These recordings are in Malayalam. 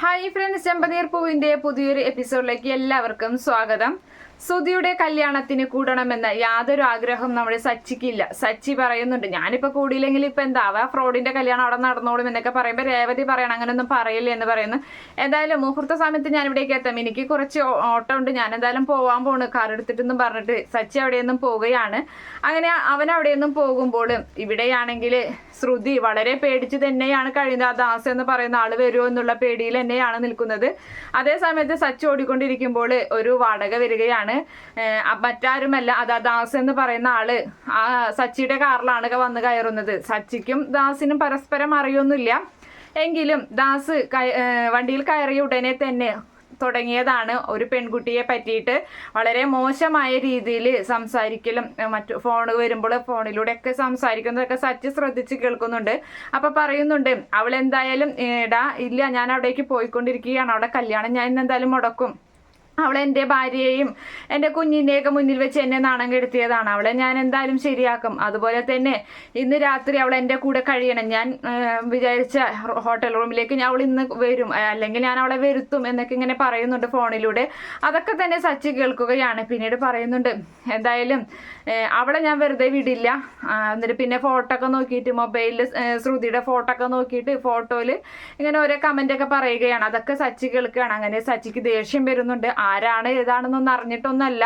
ഹായ് ഫ്രണ്ട്സ് ചെമ്പനീർ പൂവിന്റെ പുതിയൊരു എപ്പിസോഡിലേക്ക് എല്ലാവർക്കും സ്വാഗതം. സുധിയുടെ കല്യാണത്തിന് കൂടണമെന്ന യാതൊരു ആഗ്രഹവും നമ്മുടെ സച്ചിക്കില്ല. സച്ചി പറയുന്നുണ്ട് ഞാനിപ്പോ കൂടിയില്ലെങ്കിൽ ഇപ്പൊ എന്താവാ ഫ്രോഡിന്റെ കല്യാണം അവിടെ നടന്നോളും എന്നൊക്കെ പറയുമ്പോൾ രേവതി പറയണം അങ്ങനെയൊന്നും പറയില്ല എന്ന് പറയുന്നു. എന്തായാലും മുഹൂർത്ത സമയത്ത് ഞാൻ ഇവിടേക്ക് എത്താം. എനിക്ക് കുറച്ച് ഓട്ടം ഉണ്ട് ഞാൻ എന്തായാലും പോവാൻ പോണു. കാർ എടുത്തിട്ടൊന്നും പറഞ്ഞിട്ട് സച്ചി അവിടെയൊന്നും പോവുകയാണ്. അങ്ങനെ അവൻ അവിടെയൊന്നും പോകുമ്പോൾ ഇവിടെയാണെങ്കിൽ ശ്രുതി വളരെ പേടിച്ച് തന്നെയാണ് കഴിയുന്നത് ആ ദാസ് എന്ന് പറയുന്ന ആൾ വരുമോ എന്നുള്ള പേടിയിൽ തന്നെയാണ് നിൽക്കുന്നത്. അതേ സമയത്ത് സച്ചി ഓടിക്കൊണ്ടിരിക്കുമ്പോൾ ഒരു വാടക വരികയാണ്. അ- മറ്റാരുമല്ല. അത് ദാസ് എന്ന് പറയുന്ന ആൾ. ആ സച്ചിയുടെ കാറിലാണ് വന്ന് കയറുന്നത്. സച്ചിക്കും ദാസിനും പരസ്പരം അറിയൊന്നുമില്ല. എങ്കിലും ദാസ് വണ്ടിയിൽ കയറിയ ഉടനെ തന്നെ തുടങ്ങിയതാണ് ഒരു പെൺകുട്ടിയെ പറ്റിയിട്ട് വളരെ മോശമായ രീതിയിൽ സംസാരിക്കലും മറ്റു ഫോൺ വരുമ്പോൾ ഫോണിലൂടെയൊക്കെ സംസാരിക്കുന്നതൊക്കെ സച്ച് ശ്രദ്ധിച്ച് കേൾക്കുന്നുണ്ട്. അപ്പം പറയുന്നുണ്ട് അവൾ എന്തായാലും ഇടാ ഇല്ല ഞാൻ അവിടേക്ക് പോയിക്കൊണ്ടിരിക്കുകയാണ്. അവിടെ കല്യാണം ഞാൻ എന്തായാലും മുടക്കും. അവൾ എന്റെ ഭാര്യയെയും എന്റെ കുഞ്ഞിന്റെയൊക്കെ മുന്നിൽ വെച്ച് എന്നെ നാണം കെടുത്തിയതാണ്. അവളെ ഞാൻ എന്തായാലും ശരിയാക്കും. അതുപോലെ തന്നെ ഇന്ന് രാത്രി അവൾ എന്റെ കൂടെ കഴിയണം. ഞാൻ വിചാരിച്ച ഹോട്ടൽ റൂമിലേക്ക് അവൾ ഇന്ന് വരും. അല്ലെങ്കിൽ ഞാൻ അവളെ വരുത്തും എന്നൊക്കെ ഇങ്ങനെ പറയുന്നുണ്ട് ഫോണിലൂടെ. അതൊക്കെ തന്നെ സച്ചി കേൾക്കുകയാണ്. പിന്നീട് പറയുന്നുണ്ട് എന്തായാലും അവളെ ഞാൻ വെറുതെ വിടില്ല. എന്നിട്ട് പിന്നെ ഫോട്ടോ ഒക്കെ നോക്കിയിട്ട് മൊബൈലിൽ ശ്രുതിയുടെ ഫോട്ടോ ഒക്കെ നോക്കിയിട്ട് ഫോട്ടോയിൽ ഇങ്ങനെ ഓരോ കമന്റ് ഒക്കെ പറയുകയാണ്. അതൊക്കെ സച്ചി കേൾക്കുകയാണ്. അങ്ങനെ സച്ചിക്ക് ദേഷ്യം വരുന്നുണ്ട്. ആരാണ് ഏതാണെന്നൊന്നും അറിഞ്ഞിട്ടൊന്നല്ല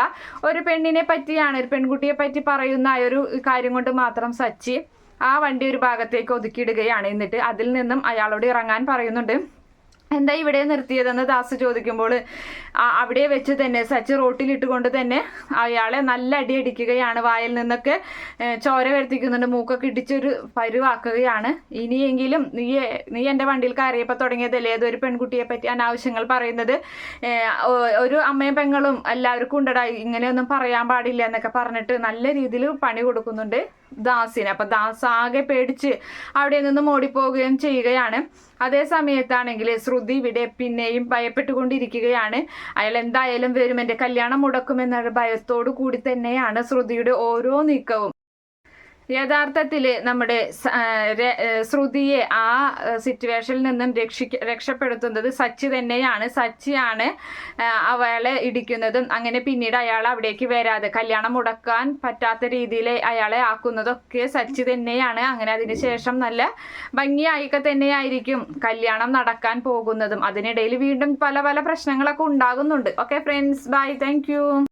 ഒരു പെണ്ണിനെ പറ്റിയാണ് ഒരു പെൺകുട്ടിയെ പറ്റി പറയുന്ന ആ ഒരു കാര്യം കൊണ്ട് മാത്രം സച്ചി ആ വണ്ടി ഒരു ഭാഗത്തേക്ക് ഒതുക്കിയിടുകയാണ്. എന്നിട്ട് അതിൽ നിന്നും അയാളോട് ഇറങ്ങാൻ പറയുന്നുണ്ട്. എന്താ ഇവിടെ നിർത്തിയതെന്ന് ദാസ് ചോദിക്കുമ്പോൾ അവിടെ വെച്ച് തന്നെ സച്ച് റോട്ടിലിട്ടുകൊണ്ട് തന്നെ അയാളെ നല്ല അടി അടിക്കുകയാണ്. വായിൽ നിന്നൊക്കെ ചോര വരുത്തിക്കുന്നുണ്ട്. മൂക്കൊക്കെ ഇടിച്ചൊരു പരുവാക്കുകയാണ്. ഇനിയെങ്കിലും നീ നീ എന്റെ വണ്ടിയിൽ കയറിയപ്പോൾ തുടങ്ങിയതല്ലേ? ഏതൊരു പെൺകുട്ടിയെ പറ്റി അനാവശ്യങ്ങൾ പറയുന്നത്? ഒരു അമ്മയും പെങ്ങളും എല്ലാവർക്കും ഉണ്ടടാ. ഇങ്ങനെയൊന്നും പറയാൻ പാടില്ല എന്നൊക്കെ പറഞ്ഞിട്ട് നല്ല രീതിയിൽ പണി കൊടുക്കുന്നുണ്ട്. ദാസിന്. അപ്പൊ ദാസ് ആകെ പേടിച്ച് അവിടെ നിന്നും ഓടിപ്പോവുകയും ചെയ്യുകയാണ്. അതേ സമയത്താണെങ്കിൽ ശ്രുതി ഇവിടെ പിന്നെയും ഭയപ്പെട്ടുകൊണ്ടിരിക്കുകയാണ്. അയാൾ എന്തായാലും വരും. എന്റെ കല്യാണം മുടക്കുമെന്ന ഭയത്തോടു കൂടി തന്നെയാണ് ശ്രുതിയുടെ ഓരോ നീക്കവും. യഥാർത്ഥത്തിൽ നമ്മുടെ ശ്രുതിയെ ആ സിറ്റുവേഷനിൽ നിന്നും രക്ഷിക്ക രക്ഷപ്പെടുത്തുന്നത് സച്ചി തന്നെയാണ്. സച്ചിയാണ് അവളെ ഇടിക്കുന്നതും അങ്ങനെ പിന്നീട് അയാൾ അവിടേക്ക് വരാതെ കല്യാണം മുടക്കാൻ പറ്റാത്ത രീതിയിൽ അയാളെ ആക്കുന്നതൊക്കെ സച്ചി തന്നെയാണ്. അങ്ങനെ അതിനുശേഷം നല്ല ഭംഗിയായിക്ക തന്നെയായിരിക്കും കല്യാണം നടക്കാൻ പോകുന്നതും. അതിനിടയിൽ വീണ്ടും പല പല പ്രശ്നങ്ങളൊക്കെ ഉണ്ടാകുന്നുണ്ട്. Okay friends bye thank